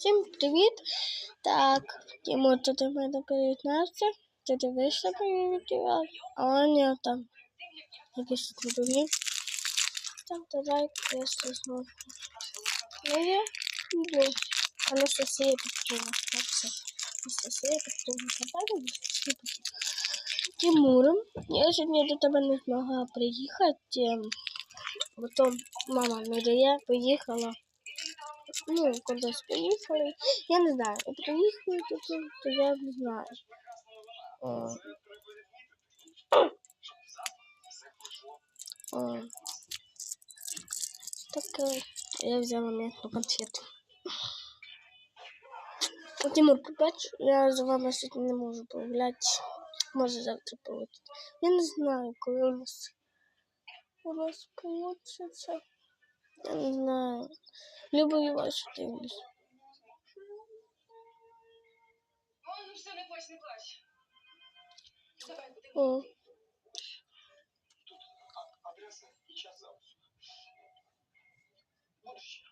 Всім привіт! Так, Тимур, це до мене приєднався. Ти вийшла привітувати, а ні, там якісь другі. Так, давай я ще знову. Ну, я йду. Анастасія Петрова. Анастасія Петрова. Забавила? Тимуром. Я сьогодні до тебе не змогла приїхати. Бо то мама Мірія поїхала. Ну, кудись поїхали. Я не знаю. Приїхали тут, то я не знаю. О. О. Так я взяла м'ятну конфету. Тимур, побач, я за вами сьогодні не можу погуляти. Може завтра получить. Я не знаю, коли у нас у нас получится. Я не знаю. Люблю вашу дивлюсь. Не плач, не О, адреса и час запуска. Будущее.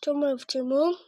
то ми вчимо.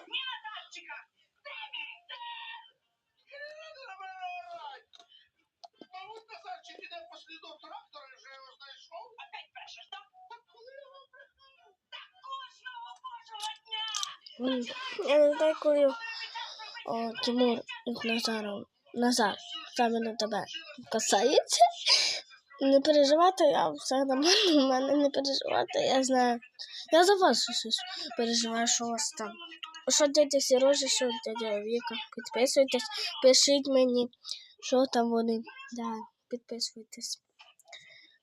Я не знаю, коли о, Тимур Назаром. Назар, саме на тебе касається. Не переживати, я все нормально, в мене не переживати, я знаю. Я за вас щось переживаю, що у вас там. Що дядя Сережа, що дядя Віка. Підписуйтесь, пишіть мені, що там вони. Да, підписуйтесь.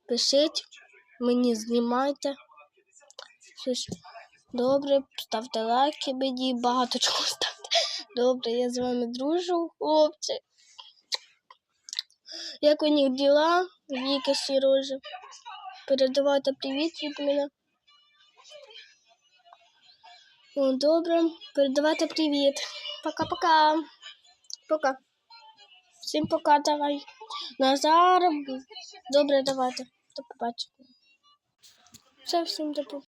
Пишіть, мені знімайте. Щось добре, ставте лайки мені, багато чого ставте. Добре, я з вами дружу, хлопці. Як у них діла? Віка Сережа. Передавайте привіт від мене. О, добре, передавайте привіт. Пока-пока. Пока. Всім пока, давай. Назар. Добре, давайте. До побачення. Все, всім до побачення.